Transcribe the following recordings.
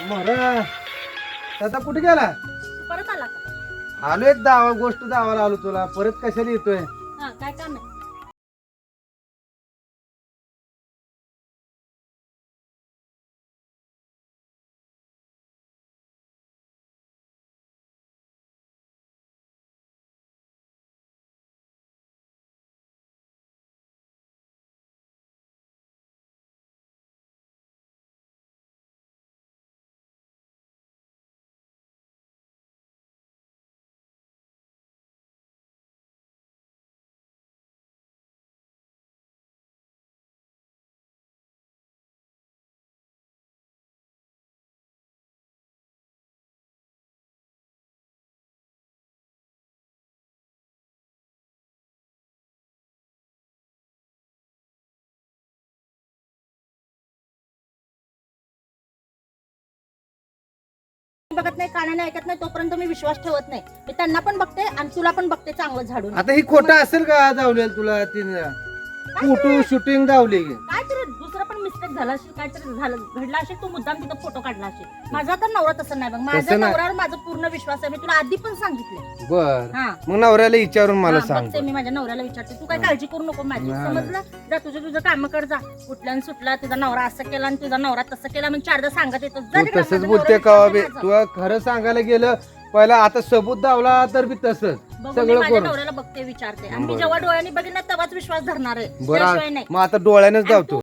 महाराज आता कुठे गेला? परत आला आलो एकदा दावा गोष्ट दावाला आलो तुला. परत कशाला येतोय? काय काम आहे? बघत नाही कानाने ऐकत नाही तोपर्यंत मी विश्वास ठेवत नाही. मी त्यांना पण बघते आणि तुला पण बघते चांगलं झाडून. आता ही खोटं असेल का जावलेल तुला तिने फोटो शूटिंग दावली काय तरी दुसरं पण मिस्टेक झाला असेल काहीतरी झालं घडला असेल तू मुद्दाम तिथं फोटो काढला असेल. माझा तर नवरा तसं नाही बघ. माझ्या तसं नाही. नवऱ्यावर माझा पूर्ण विश्वास आहे. मी तुला आधी पण सांगितलं बर. हा. मग नवऱ्याला विचारून मला हा, सांग बघते मी माझ्या नवऱ्याला विचारते. तू काय. काळजी करू नको माझी. नाही, समजलं? जा तुझं तुझं काम कर जा. कुठल्या सुटला तुझा नवरा असं केला आणि तुझा नवरा तसं केला. मी चारदा सांगत येतो. जा तू तिकडं, तसंच माझा बोलते नवरा का बे. माझा. तू खरं सांगायला गेलं पहिला आता सबूत दावला तर बी तसंच मी सगळं माझ्या करू. नवऱ्याला बघते विचारते. आणि मी बरं. जेव्हा डोळ्यांनी बघेन ना तेव्हाच विश्वास धरणार आहे. बरं त्याशिवाय नाही. मग आता डोळ्यानेच आणि धावतो.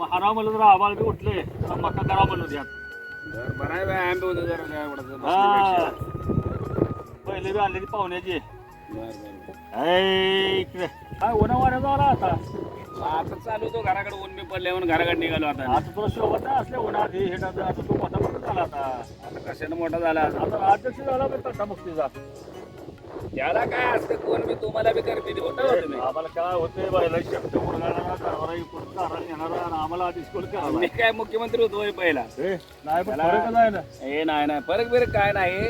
हरा म्हणलं तर आम्हाला बी उठले. जरा मका करा म्हणलं त्यात बरं आहे बाय, आंबे होते जरा काय हा. पहिले बी आणले ती पाहुण्याची. ऐ, इकडे. काय उन्हा वाऱ्याचा आला आता? आता चालू तो घराकडे ऊन मी पडले म्हणून घराकडे निघालो आता. आता तुला शोभत नाही असल्या उन्हात हे हे टाकलं. आता तू मोठा मोठा झाला आता. आता कशानं मोठा झाला? आता अध्यक्ष झाला बी तंटा मुक्तीचा. त्याला काय असतं कोण मी तुम्हाला बी करते होतं तुम्ही. आम्हाला काय होते बायला शब्द मुरगाळा येणारा आणि आम्हाला आधी स्कूल मी काय मुख्यमंत्री होतो होय पहिला? हे, नाही पण त्याला- फरकच आहे ना. हे नाही नाही फरक बिरक काय नाही.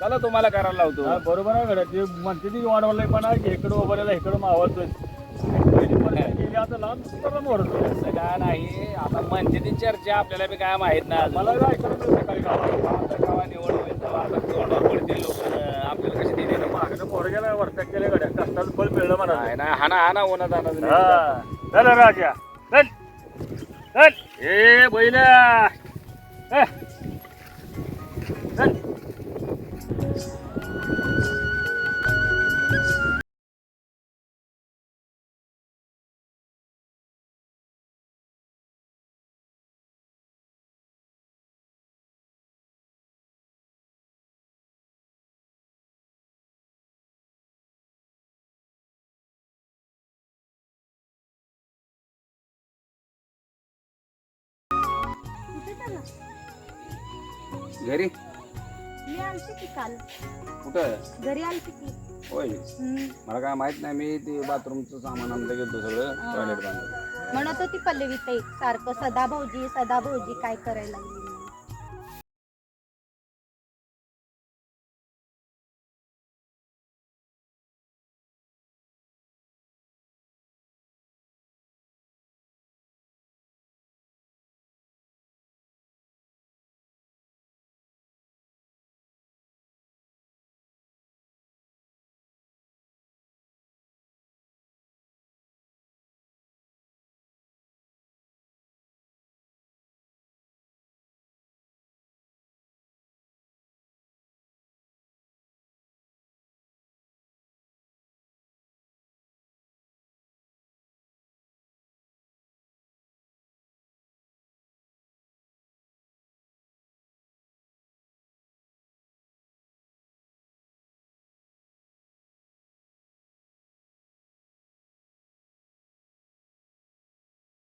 चला तुम्हाला करायला लावतो. बरोबर आहे घरात ते म्हणते ती वाढवलंय पण आहे की इकडं उभारायला इकडं मावळतोय. पहिली परिस्थिती गेली आता लांब सुद्धा मोडतोय असं काय नाही. आता म्हणजे ती चर्चा आपल्याला बी काय माहीत नाही अजून. मला मिळतं सकाळी गावात. आता केव्हा निवड होईल तेव्हा आता तोंडावर पडतील लोक. आपल्याला कशी दिली? मागं पोरं गेला वरत्यात गेल्या गड्या कष्टाचं फळ मिळलं म्हणा नाही नाही हाना हाना उन्हात आणा हा. चल राजा चल घरी? मी आलते की काल. कुठं? घरी आलते की. होय. हम्म. मला काय माहीत नाही मी ते बाथरूमचं सामान आणलं गेलो सगळं. टॉयलेट बांधलं. म्हणत होती पल्लवी ताई सारखं सदा भाऊजी सदा भाऊजी काय करायला लागली?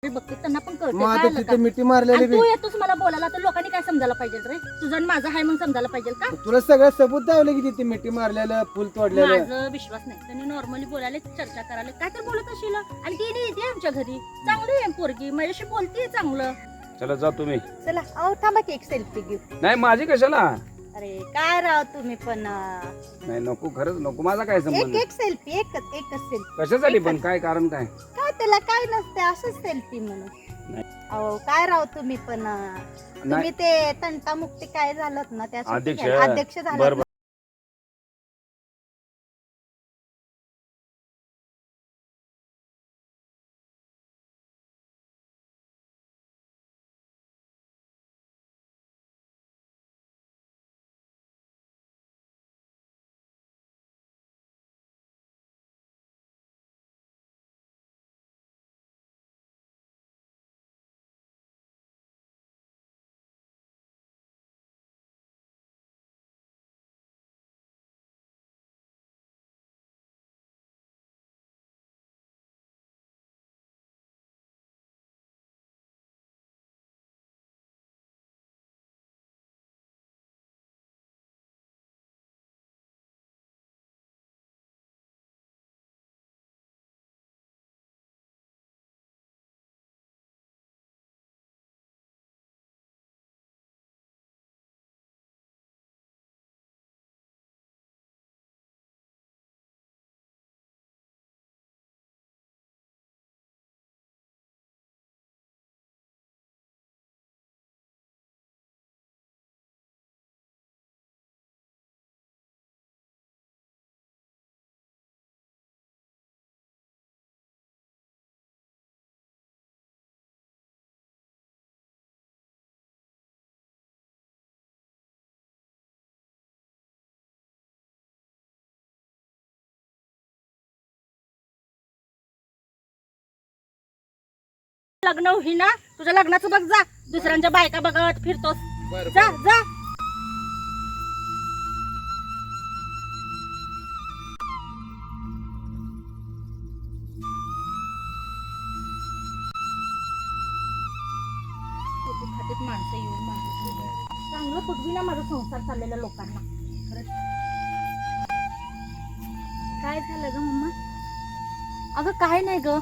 मी बघते त्यांना पण कळते मग आता तिथे? मिठी मारलेली तू येतोस मला बोलायला तर लोकांनी काय समजायला पाहिजे रे? तुझं आणि माझं हाय म्हणून समजायला पाहिजे का? तुला सगळं सबूत दावले की तिथे मिठी मारलेलं फुल तोडलेलं? माझं विश्वास नाही. त्यांनी नॉर्मली बोलायला चर्चा करायला. काय तर बोलत असेल आणि ती नाही येते आमच्या घरी. चांगली आहे पोरगी. माझ्याशी बोलते चांगलं. चला जा तुम्ही. चला अहो थांबा की एक सेल्फी घेऊ. नाही माझी कशाला? अरे काय राव तुम्ही पण? अं, नाही नको खरंच नको. माझा काय एक संबंध? एक सेल्फी एकच एकच सेल्फी कशासाठी पण? काय कारण काय? त्याला काय नसते असंच सेल्फी म्हणून. अहो काय राव तुम्ही पण तुम्ही ते तंटामुक्ती काय झालं ना त्या अध्यक्ष, अध्यक्ष झालात बरं ना. लग्न तुझ्या लग्नाचं बघ जा. दुसऱ्यांच्या बायका बघत फिरतोस. जा जा. खात्यात माणसं येऊन माणसं चांगलं पटवी ना माझा संसार चाललेला लोकांना. खरंच. काय झालं ग मम्मा? अगं काय नाही ग.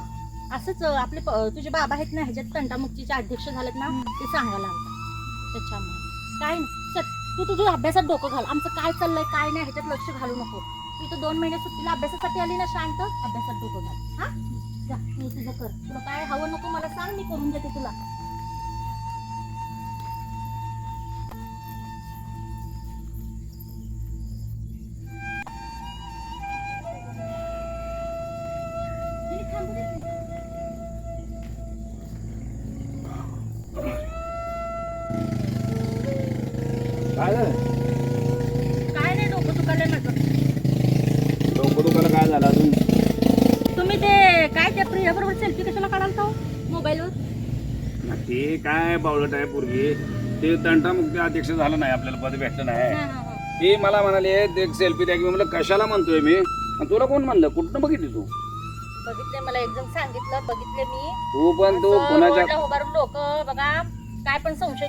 असंच आपले प- तुझे बाबा आहेत ना ह्याच्यात तंटामुक्तीचे अध्यक्ष झालेत ना ते सांगायला आलं त्याच्यामुळे. काय नाही. चल तू तुझ्या अभ्यासात डोकं घाल. आमचं काय चाललंय काय नाही ह्याच्यात लक्ष घालू नको. तू इथं दोन महिने सुट्टीला अभ्यासासाठी आली ना शांत? अभ्यासात डोकं घाल. हा? जा मी तुझं कर. तुला काय हवं नको मला सांग मी करून देते तुला. काय? झालं काय नाही डोकं दुखायला माझं डोकं दुखायला काय झालं अजून? तुम्ही ते काय त्या प्रिया बरोबर सेल्फी कशाला काढाल तो? मोबाईलवर? ते काय बावळट आहे पोरगी. ते तंटामुक्ती अध्यक्ष झालं नाही आपल्याला पद भेटलं नाही. ती मला म्हणाले ते सेल्फी द्या. की मी म्हणलं कशाला म्हणतोय मी? आणि तुला कोण म्हणलं? कुठनं बघितली तू? बघितले मला एक जण सांगितलं बघितले मी. तू पण तू असं कोणाच्या रोडला उभारून लोक बघा. काय पण संशय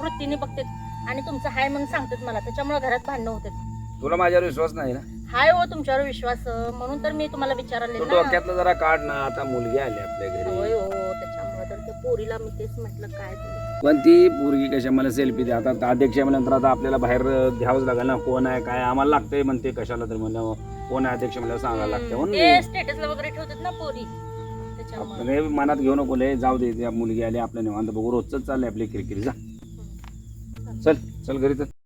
वृत्तीने बघतात आणि तुमचं हाय म्हणून सांगतात मला त्याच्यामुळे घरात भांडणं होतात तुला माझ्यावर विश्वास नाही ना? हाय हो तुमच्यावर विश्वास म्हणून तर मी तुम्हाला विचारले तो ना. डोक्यातलं जरा काढ ना आता मुलगी आली आपल्या होय घरी हो त्याच्यामुळे तर पोरीला मी तेच म्हटलं काय तुम्ही पण ती पोरगी कशा मला सेल्फी द्या आता अध्यक्ष म्हणल्यानंतर आता आपल्याला बाहेर घ्यावंच लागेल ना कोण आहे काय आम्हाला लागतंय म्हणते कशाला तर म्हणलं कोण आहे अध्यक्ष मला सांगायला लागतं म्हणून ते मी- स्टेटसला वगैरे ठेवतात ना पोरी. त्याच्यामुळे. आपण हे मनात घेऊ नको लय जाऊ दे त्या मुलगी आली आपल्या निवांत बघू रोजच चाललंय आपली किरकिरी जा. चल घरी तर.